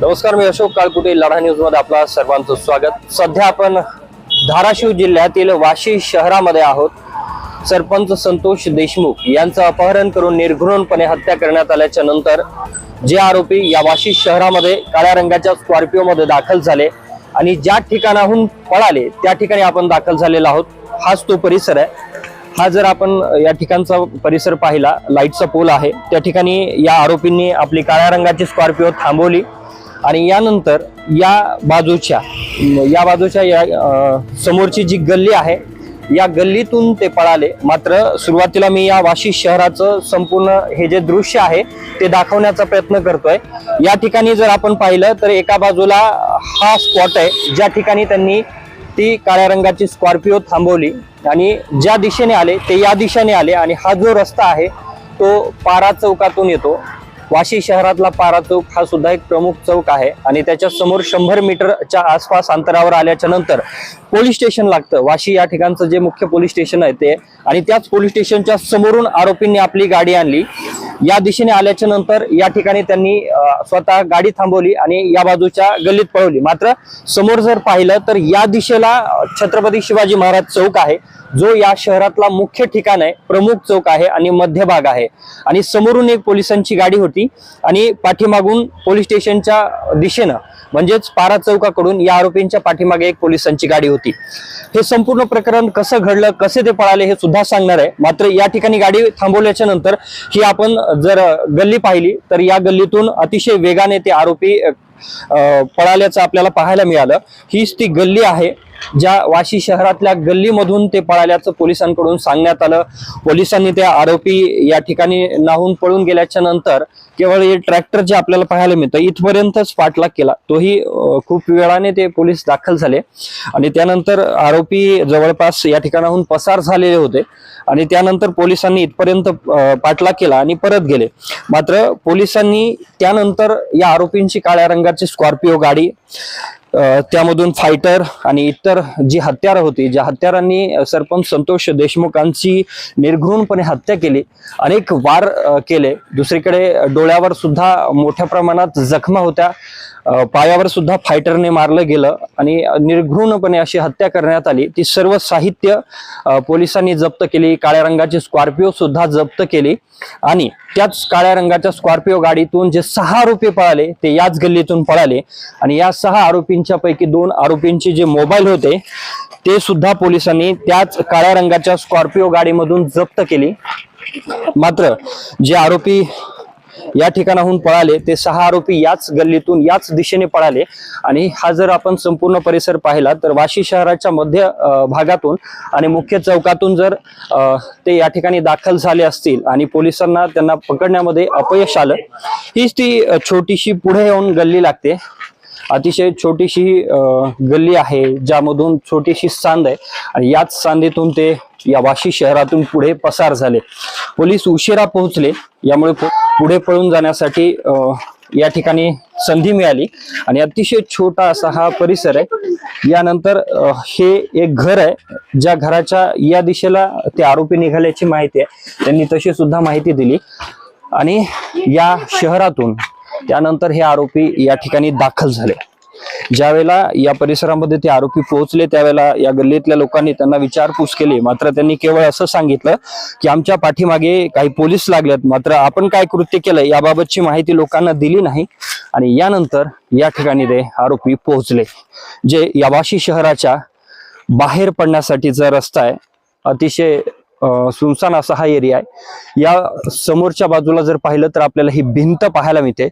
नमस्कार मी अशोक काळकुटे लढा न्यूजमध्ये आपलं सर्वांचं स्वागत. सध्या आपण धाराशिव जिल्ह्यातील वाशी शहरामध्ये आहोत. सरपंच संतोष देशमुख यांचं अपहरण करून निर्घृणपणे हत्या करण्यात आल्याच्यानंतर जे आरोपी या वाशी शहरामध्ये काळ्या रंगाच्या स्कॉर्पिओ मध्ये दाखल झाले आणि ज्या ठिकाणाहून पळाले त्या ठिकाणी आपण दाखल झालेला आहोत. हाच तो परिसर आहे. हा जर आपण या ठिकाणचा परिसर पाहिला लाईटचा पोल आहे त्या ठिकाणी या आरोपींनी आपली काळ्या रंगाची स्कॉर्पिओ थांबवली. आणि यानंतर या बाजूच्या या बाजूच्या या समोरची जी गल्ली आहे या गल्लीतून ते पळाले. मात्र सुरुवातीला मी या वाशी शहराचं संपूर्ण हे जे दृश्य आहे ते दाखवण्याचा प्रयत्न करतोय. या ठिकाणी जर आपण पाहिलं तर एका बाजूला हा स्पॉट आहे ज्या ठिकाणी त्यांनी ती काळ्या रंगाची स्कॉर्पिओ थांबवली. आणि ज्या दिशेने आले ते या दिशेने आले. आणि हा जो रस्ता आहे तो पारा चौकातून येतो. वाशी शहरातला पारा चौक हा सुद्धा एक प्रमुख चौक आहे. आणि त्याच्यासमोर शंभर मीटरच्या आसपास अंतरावर आल्याच्यानंतर पोलीस स्टेशन लागतं. वाशी या ठिकाणचं जे मुख्य पोलीस स्टेशन आहे ते. आणि त्याच पोलीस स्टेशनच्या समोरून आरोपींनी आपली गाडी आणली. या दिशेने आल्याच्यानंतर या ठिकाणी त्यांनी स्वतः गाडी थांबवली आणि या बाजूच्या गल्लीत पळवली. मात्र समोर जर पाहिलं तर या दिशेला छत्रपती शिवाजी महाराज चौक आहे जो या शहरातला मुख्य ठिकाण आहे प्रमुख चौक आहे आणि मध्यभाग आहे. आणि समोरून एक पोलिसांची गाडी होती आणि पाठीमागून पोलीस स्टेशनच्या दिशेनं म्हणजेच पारा चौकाकडून या आरोपींच्या पाठीमागे एक पोलिसांची गाडी होती. हे संपूर्ण प्रकरण कसं घडलं कसे ते पळाले हे सुद्धा सांगणार आहे. मात्र या ठिकाणी गाडी थांबवल्याच्या नंतर ही आपण जर गल्ली पाहिली तर या गल्लीतून अतिशय वेगाने ते आरोपी पळाल्याचं आपल्याला पाहायला मिळालं. हीच ती गल्ली आहे ज्या वाशी शहरातल्या गल्लीमधून ते पळाल्याचं पोलिसांकडून सांगण्यात आलं. पोलिसांनी त्या आरोपी या ठिकाणी नाहून पळून गेल्याच्यानंतर केवळ हे ट्रॅक्टर जे आपल्याला पाहायला मिळतं इथपर्यंतच पाठलाग केला. तोही खूप वेळाने ते पोलीस दाखल झाले. आणि त्यानंतर आरोपी जवळपास या ठिकाणाहून पसार झालेले होते. आणि त्यानंतर पोलिसांनी इथपर्यंत पाठलाग केला आणि परत गेले. मात्र पोलिसांनी त्यानंतर या आरोपींची काळ्या रंग प्रकारची स्कॉर्पिओ गाडी. त्यामधून फायटर आणि इतर जी हत्यारं होती ज्या हत्यारांनी सरपंच संतोष देशमुखांची निर्घृणपणे हत्या केली अनेक वार केले. दुसरीकडे डोळ्यावर सुद्धा मोठ्या प्रमाणात जखमा होत्या. पायावर सुद्धा फायटरने मारलं गेलं आणि निर्घृणपणे अशी हत्या करण्यात आली. ती सर्व साहित्य पोलिसांनी जप्त केली. काळ्या रंगाची स्कॉर्पिओ सुद्धा जप्त केली. आणि त्याच काळ्या रंगाच्या स्कॉर्पिओ गाडीतून जे सहा आरोपी पळाले ते याच गल्लीतून पळाले. आणि या सहा आरोपींची त्यांच्यापैकी दोन आरोपींचे जे मोबाईल होते ते सुद्धा पोलिसांनी त्याच काळ्या रंगाच्या स्कॉर्पिओ गाडीमधून जप्त केली. मात्र जे आरोपी या ठिकाणाहून पळाले ते सहा आरोपी याच गल्लीतून याच दिशेने पळाले. आणि हा जर आपण संपूर्ण परिसर पाहिला तर वाशी शहराच्या मध्य भागातून आणि मुख्य चौकातून जर ते या ठिकाणी दाखल झाले असतील आणि पोलिसांना त्यांना पकडण्यामध्ये अपयश आलं हीच ती छोटीशी पुढे येऊन गल्ली लागते. अतिशय छोटीशी गल्ली आहे ज्यामधून छोटीशी सांद आहे. आणि याच सांदेतून ते या वाशी शहरातून पुढे पसार झाले. पोलीस उशिरा पोहोचले. यामुळे पु- पुढे पळून जाण्यासाठी या ठिकाणी संधी मिळाली. आणि अतिशय छोटा असा हा परिसर आहे. यानंतर हे एक घर आहे ज्या घराच्या या दिशेला ते आरोपी निघाल्याची माहिती आहे. त्यांनी तशी सुद्धा माहिती दिली. आणि या शहरातून त्यानंतर हे आरोपी या ठिकाणी दाखल झाले. ज्यावेळेला या परिसरामध्ये ते आरोपी पोहोचले त्यावेळेला या गल्लीतल्या लोकांनी त्यांना विचारपूस केली. मात्र त्यांनी केवळ असं सांगितलं की आमच्या पाठीमागे काही पोलीस लागलेत. मात्र आपण काय कृत्य केलं याबाबतची माहिती लोकांना दिली नाही आणि यानंतर या ठिकाणी ते आरोपी पोहोचले. जे यावाशी शहराच्या बाहेर पडण्यासाठीचा रस्ता आहे. अतिशय सुनसान असा हा एरिया आहे. या समोरच्या बाजूला जर पाहिलं तर आपल्याला ही भिंत पाहायला मिळते.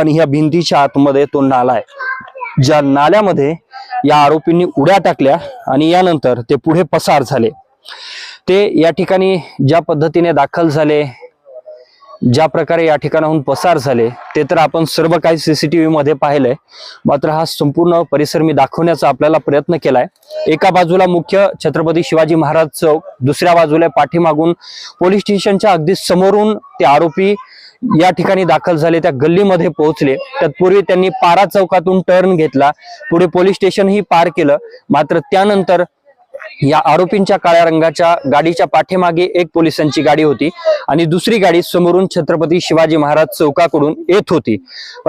आणि ह्या भिंतीच्या आतमध्ये तो नाला आहे. ज्या नाल्यामध्ये या आरोपींनी उड्या टाकल्या आणि यानंतर ते पुढे पसार झाले. ते या ठिकाणी ज्या पद्धतीने दाखल झाले ज्या प्रकारे या ठिकाणाहून पसार झाले ते तर आपण सर्व काही सीसीटीव्ही मध्ये पाहिलंय. मात्र हा संपूर्ण परिसर मी दाखवण्याचा आपल्याला प्रयत्न केलाय. एका बाजूला मुख्य छत्रपती शिवाजी महाराज चौक दुसऱ्या बाजूला पाठीमागून पोलीस स्टेशनच्या अगदी समोरून ते आरोपी या ठिकाणी दाखल झाले त्या गल्लीमध्ये पोहोचले. तत्पूर्वी त्यांनी पारा चौकातून टर्न घेतला. पुढे पोलीस स्टेशनही पार केलं. मात्र त्यानंतर या आरोपींच्या काळ्या रंगाच्या गाडीच्या पाठीमागे एक पोलिसांची गाडी होती आणि दुसरी गाडी समोरून छत्रपती शिवाजी महाराज चौकाकडून येत होती.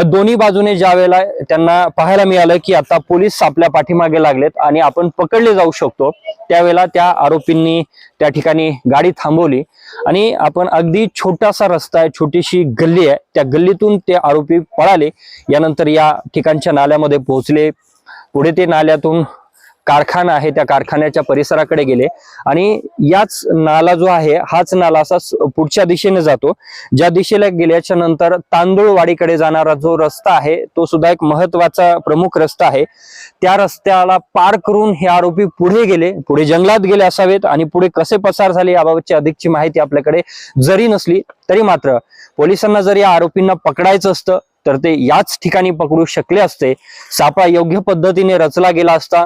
दोन्ही बाजूने ज्या वेळेला त्यांना पाहायला मिळालं की आता पोलीस आपल्या पाठीमागे लागलेत आणि आपण पकडले जाऊ शकतो त्यावेळेला त्या आरोपींनी त्या ठिकाणी गाडी थांबवली आणि आपण अगदी छोटासा रस्ता आहे छोटीशी गल्ली आहे. त्या गल्लीतून ते आरोपी पळाले यानंतर या ठिकाणच्या नाल्यामध्ये पोहोचले. पुढे ते नाल्यातून कारखाना आहे त्या कारखान्याच्या परिसराकडे गेले. आणि याच नाला जो आहे हाच नाला असा पुढच्या दिशेने जातो. ज्या दिशेला गेल्याच्यानंतर तांदूळवाडीकडे जाणारा जो रस्ता आहे तो सुद्धा एक महत्त्वाचा प्रमुख रस्ता आहे. त्या रस्त्याला पार करून हे आरोपी पुढे गेले पुढे जंगलात गेले असावेत आणि पुढे कसे पसार झाले याबाबतची अधिकची माहिती आपल्याकडे जरी नसली तरी मात्र पोलिसांना जर या आरोपींना पकडायचं असतं तर ते याच ठिकाणी पकडू शकले असते. सापळा योग्य पद्धतीने रचला गेला असता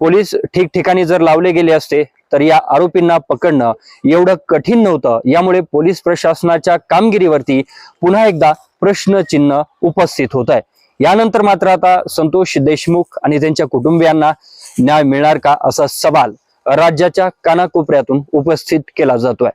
पोलीस ठिकठिकाणी जर लावले गेले असते तर या आरोपींना पकडणं एवढं कठीण नव्हतं. यामुळे पोलीस प्रशासनाच्या कामगिरीवरती पुन्हा एकदा प्रश्नचिन्ह उपस्थित होत आहे यानंतर मात्र आता संतोष देशमुख आणि त्यांच्या कुटुंबियांना न्याय मिळणार का असा सवाल राज्याच्या कानाकोपऱ्यातून उपस्थित केला जातोय.